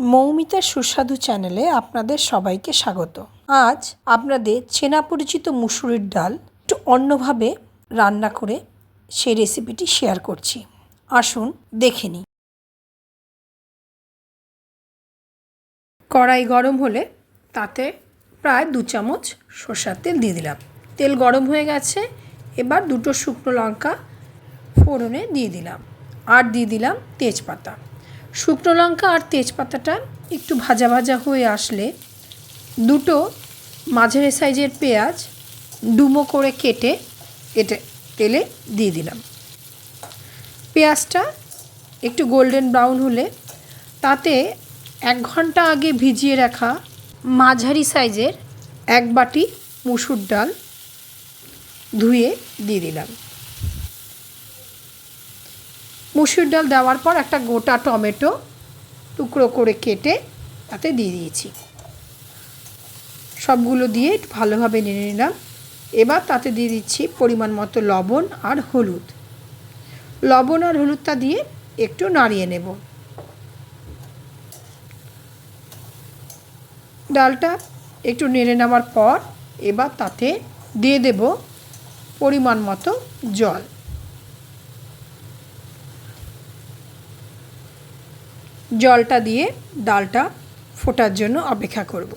মৌমিতার সুস্বাদু চ্যানেলে আপনাদের সবাইকে স্বাগত। আজ আপনাদের চেনা পরিচিত মুসুরির ডাল একটু অন্যভাবে রান্না করে সেই রেসিপিটি শেয়ার করছি। আসুন দেখে নিই। কড়াই গরম হলে তাতে প্রায় দু চামচ সর্ষার তেল দিয়ে দিলাম। তেল গরম হয়ে গেছে, এবার দুটো শুকনো লঙ্কা ফোড়নে দিয়ে দিলাম। আর দিয়ে দিলাম তেজপাতা। শুকনো লঙ্কা আর তেজপাতাটা একটু ভাজা ভাজা হয়ে আসলে দুটো মাঝারি সাইজের পেঁয়াজ ডুমো করে কেটে কেটে তেলে দিয়ে দিলাম। পেঁয়াজটা একটু গোল্ডেন ব্রাউন হলে তাতে এক ঘণ্টা আগে ভিজিয়ে রাখা মাঝারি সাইজের এক বাটি মুসুর ডাল ধুয়ে দিয়ে দিলাম। মুসুর ডাল দেওয়ার পর একটা গোটা টমেটো টুকরো করে কেটে তাতে দিয়ে দিয়েছি। সবগুলো দিয়ে একটু ভালোভাবে নেড়ে নিলাম। এবার তাতে দিয়ে দিচ্ছি পরিমাণ মতো লবণ আর হলুদ। লবণ আর হলুদটা দিয়ে একটু নাড়িয়ে নেব। ডালটা একটু নেড়ে নেওয়ার পর এবার তাতে দিয়ে দেব পরিমাণ মতো জল। জলটা দিয়ে ডালটা ফোটার জন্য অপেক্ষা করব।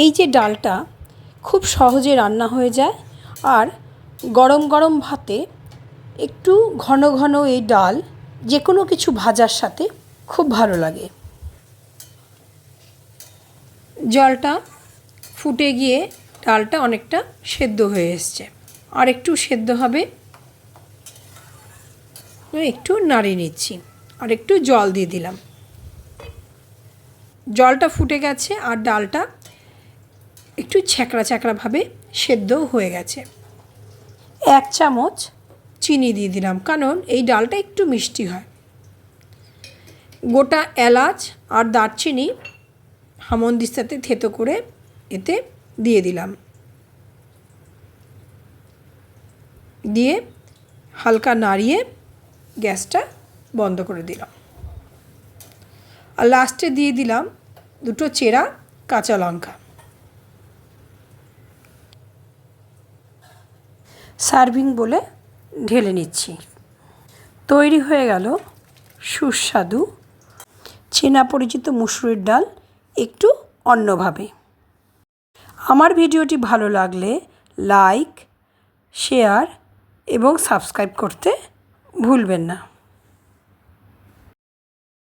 এই যে ডালটা খুব সহজে রান্না হয়ে যায় আর গরম গরম ভাতে একটু ঘন ঘন এই ডাল যে কোনো কিছু ভাজার সাথে খুব ভালো লাগে। জলটা ফুটে গিয়ে ডালটা অনেকটা সেদ্ধ হয়ে এসছে। আর একটু সেদ্ধ হবে একটু নাড়িয়ে নিচ্ছি আর একটু জল দিয়ে দিলাম। জলটা ফুটে গেছে আর ডালটা একটু ছ্যাঁকড়া ছ্যাঁকড়াভাবে সেদ্ধও হয়ে গেছে। এক চামচ চিনি দিয়ে দিলাম, কারণ এই ডালটা একটু মিষ্টি হয়। গোটা এলাচ আর দারচিনি হামন্দিস্তাতে থেতো করে এতে দিয়ে দিলাম। দিয়ে হালকা নাড়িয়ে গ্যাসটা বন্ধ করে দিলাম। আর লাস্টে দিয়ে দিলাম দুটো চেরা কাঁচা লঙ্কা। সার্ভিং বলে ঢেলে নিচ্ছি। তৈরি হয়ে গেল সুস্বাদু চেনা পরিচিত মুসুরির ডাল একটু অন্যভাবে। আমার ভিডিওটি ভালো লাগলে লাইক শেয়ার এবং সাবস্ক্রাইব করতে ভুলবেন না।